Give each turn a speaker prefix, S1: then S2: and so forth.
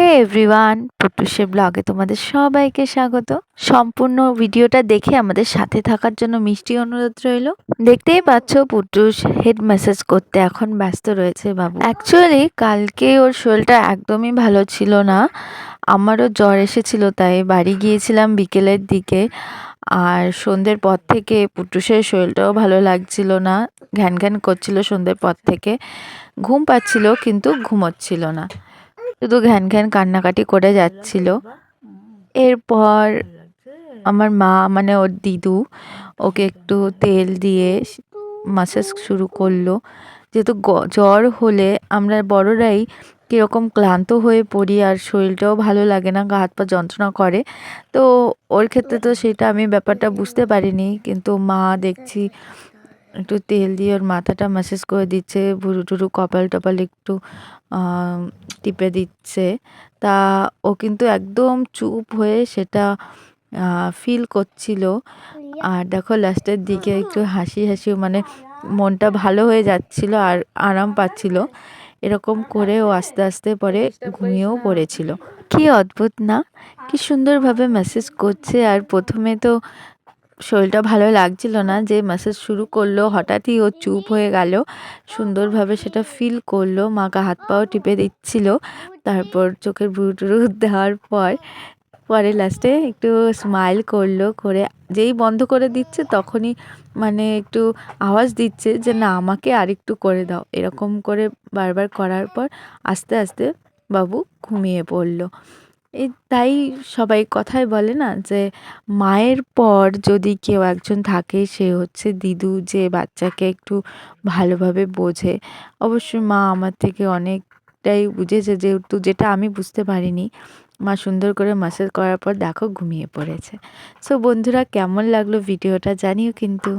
S1: হে everyone পুটুসে ব্লগে তোমাদের সবাইকে স্বাগত। সম্পূর্ণ ভিডিওটা দেখে আমাদের সাথে থাকার জন্য মিষ্টি অনুরোধ রইল। দেখতেই পাচ্ছ পুটুস হেড ম্যাসেজ করতে এখন ব্যস্ত রয়েছে বাবু। অ্যাকচুয়ালি কালকে ওর শরীরটা একদমই ভালো ছিল না। আমারও জ্বর এসেছিল, তাই বাড়ি গিয়েছিলাম বিকেলের দিকে। আর সন্ধ্যের পর থেকে পুটুসের শরীরটাও ভালো লাগছিল না। ঘ্যান ঘ্যান করছিল সন্ধ্যের পর থেকে। ঘুম পাচ্ছিল, কিন্তু ঘুমোচ্ছিল না। শুধু ঘ্যান ঘ্যান কান্নাকাটি করে যাচ্ছিল। এরপর আমার মা মানে ওর দিদু, ওকে একটু তেল দিয়ে মাসাজ শুরু করল। যেহেতু জ্বর হলে আমরা বড়রাই কীরকম ক্লান্ত হয়ে পড়ি আর শরীরটাও ভালো লাগে না, গা হাত পা যন্ত্রণা করে। তো ওর ক্ষেত্রে তো সেটা আমি ব্যাপারটা বুঝতে পারিনি, কিন্তু মা দেখছি একটু তেল দিয়ে ওর মাথাটা ম্যাসেজ করে দিচ্ছে, ভুরু টুরু কপাল টপাল একটু টিপে দিচ্ছে। তা ও কিন্তু একদম চুপ হয়ে সেটা ফিল করছিল। আর দেখো লাস্টের দিকে একটু হাসি হাসি মানে মনটা ভালো হয়ে যাচ্ছিল আর আরাম পাচ্ছিল। এরকম করে ও আস্তে আস্তে পরে ঘুমিয়েও পড়েছিল। কি অদ্ভুত না? কি সুন্দরভাবে মেসেজ করছে। আর প্রথমে তো শরীরটা ভালো লাগছিল না, যে ম্যাসেজ শুরু করল, হঠাৎই ও চুপ হয়ে গেল, সুন্দরভাবে সেটা ফিল করল, মাকে হাত পাও টিপে দিচ্ছিল, তারপর চোখের ভুরু টুরু দেওয়ার পর, পরে লাস্টে একটু স্মাইল করল, করে যেই বন্ধ করে দিচ্ছে তখনই মানে একটু আওয়াজ দিচ্ছে যে, না, আমাকে আরেকটু করে দাও। এরকম করে বারবার করার পর আস্তে আস্তে বাবু ঘুমিয়ে পড়ল। এই তাই সবাই কথায় বলে না যে, মায়ের পর যদি কেউ একজন থাকে, সে হচ্ছে দিদু যে বাচ্চাকে একটু ভালোভাবে বোঝে। অবশ্যই মা আমার থেকে অনেকটাই বুঝেছে যেহেতু যেটা আমি বুঝতে পারিনি, মা সুন্দর করে মাসাজ করার পর দেখো ঘুমিয়ে পড়েছে। সো বন্ধুরা, কেমন লাগল ভিডিওটা জানিও কিন্তু।